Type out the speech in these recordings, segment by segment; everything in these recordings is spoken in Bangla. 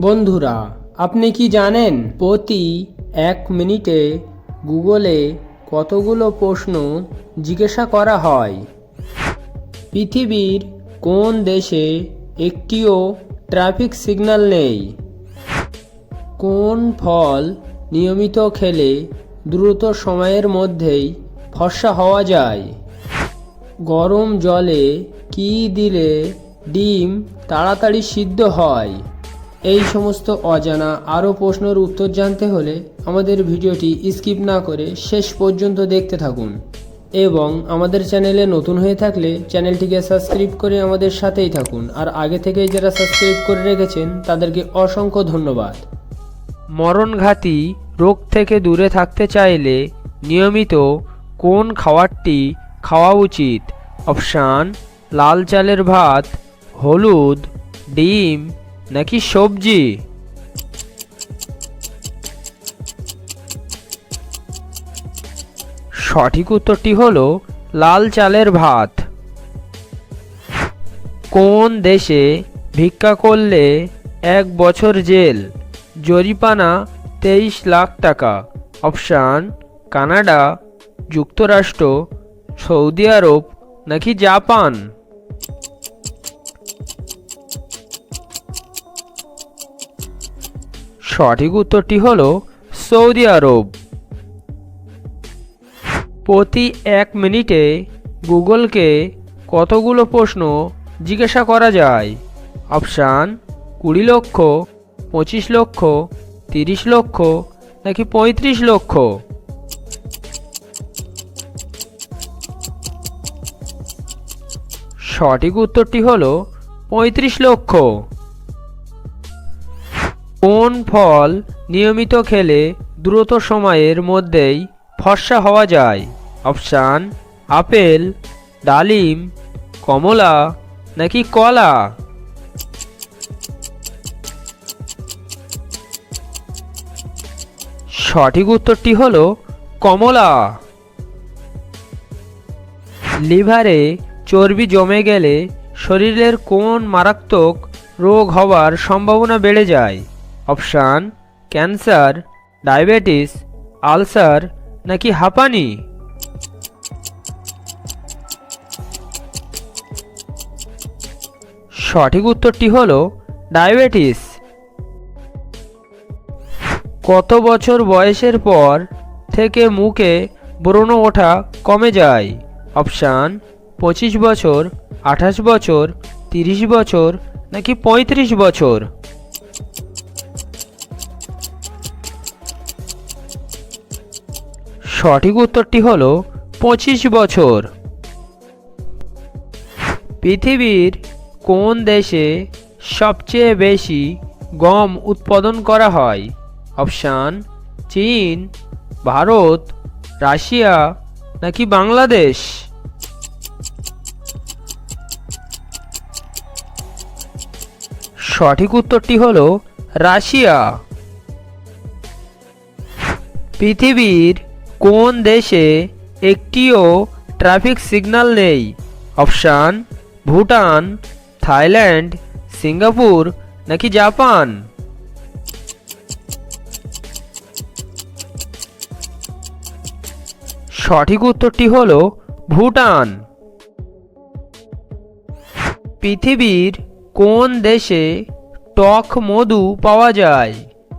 বন্ধুরা, আপনি কি জানেন প্রতি এক মিনিটে গুগলে কতগুলো প্রশ্ন জিজ্ঞাসা করা হয়? পৃথিবীর কোন দেশে একটিও ট্রাফিক সিগন্যাল নেই? কোন ফল নিয়মিত খেলে দ্রুত সময়ের মধ্যেই ফর্সা হওয়া যায়? গরম জলে কি দিলে ডিম তাড়াতাড়ি সিদ্ধ হয়? এই সমস্ত অজানা আরও প্রশ্নের উত্তর জানতে হলে আমাদের ভিডিওটি স্কিপ না করে শেষ পর্যন্ত দেখতে থাকুন। এবং আমাদের চ্যানেলে নতুন হয়ে থাকলে চ্যানেলটিকে সাবস্ক্রাইব করে আমাদের সাথেই থাকুন। আর আগে থেকেই যারা সাবস্ক্রাইব করে রেখেছেন, তাদেরকে অসংখ্য ধন্যবাদ। মরণঘাতী রোগ থেকে দূরে থাকতে চাইলে নিয়মিত কোন খাবারটি খাওয়া উচিত? অপশান, লাল চালের ভাত, হলুদ, ডিম নাকি সবজি? সঠিক উত্তরটি হলো লাল চালের ভাত। কোন দেশে ভিক্ষা করলে এক বছর জেল? জরিপানা তেইশ লাখ টাকা। অপশান, কানাডা, যুক্তরাষ্ট্র, সৌদি আরব নাকি জাপান? সঠিক উত্তরটি হলো সৌদি আরব। প্রতি এক মিনিটে গুগলকে কতগুলো প্রশ্ন জিজ্ঞাসা করা যায়? অপশান, কুড়ি লক্ষ, পঁচিশ লক্ষ, তিরিশ লক্ষ, নাকি পঁয়ত্রিশ লক্ষ? সঠিক উত্তরটি হলো পঁয়ত্রিশ লক্ষ। কোন ফল নিয়মিত খেলে দ্রুত সময়ের মধ্যেই ফর্সা হওয়া যায়? অপশান, আপেল, ডালিম, কমলা নাকি কলা? সঠিক উত্তরটি হল কমলা। লিভারে চর্বি জমে গেলে শরীরের কোন মারাত্মক রোগ হওয়ার সম্ভাবনা বেড়ে যায়? অপশান, ক্যান্সার, ডায়াবেটিস, আলসার নাকি হাঁপানি? সঠিক উত্তরটি হলো ডায়াবেটিস। কত বছর বয়সের পর থেকে মুখে ব্রণ ওঠা কমে যায়? অপশান, পঁচিশ বছর, আঠাশ বছর, তিরিশ বছর নাকি পঁয়ত্রিশ বছর? সঠিক উত্তরটি হলো পঁচিশ বছর। পৃথিবীর কোন দেশে সবচেয়ে বেশি গম উৎপাদন করা হয়? অপশান, চীন, ভারত, রাশিয়া নাকি বাংলাদেশ? সঠিক উত্তরটি হলো রাশিয়া। পৃথিবীর কোন দেশে একটিও ট্রাফিক সিগন্যাল নেই? অপশান, ভুটান, থাইল্যান্ড, সিঙ্গাপুর নাকি জাপান? সঠিক উত্তরটি হলো ভুটান। পৃথিবীর কোন দেশে টক মধু পাওয়া যায়?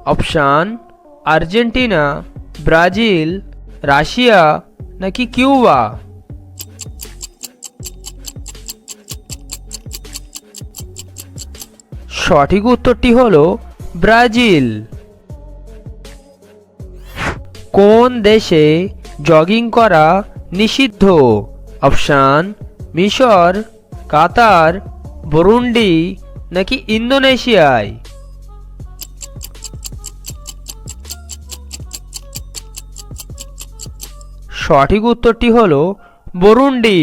অপশান, আর্জেন্টিনা, ব্রাজিল রাশিয়া নাকি কিউবা? সঠিক উত্তরটি হলো ব্রাজিল। কোন দেশে জগিং করা নিষিদ্ধ? অপশান, মিশর, কাতার, বরুন্ডি নাকি ইন্দোনেশিয়ায়? সঠিক উত্তরটি হলো বরুন্ডি।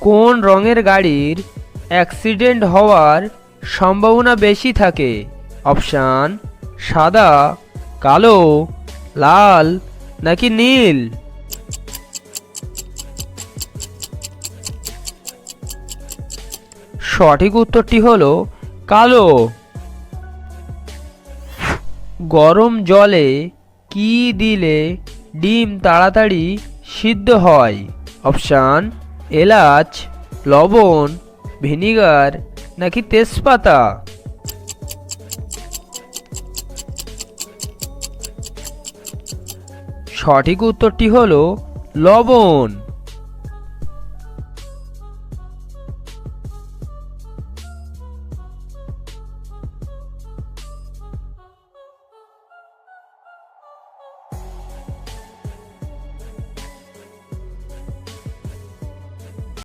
কোন রঙের গাড়ির অ্যাক্সিডেন্ট হওয়ার সম্ভাবনা বেশি থাকে? অপশান, সাদা, কালো, লাল নাকি নীল? সঠিক উত্তরটি হলো কালো। গরম জলে কি দিলে ডিম তাড়াতাড়ি সিদ্ধ হয়? অপশান, এলাচ, লবণ, ভিনিগার নাকি তেজপাতা? সঠিক উত্তরটি হলো লবণ।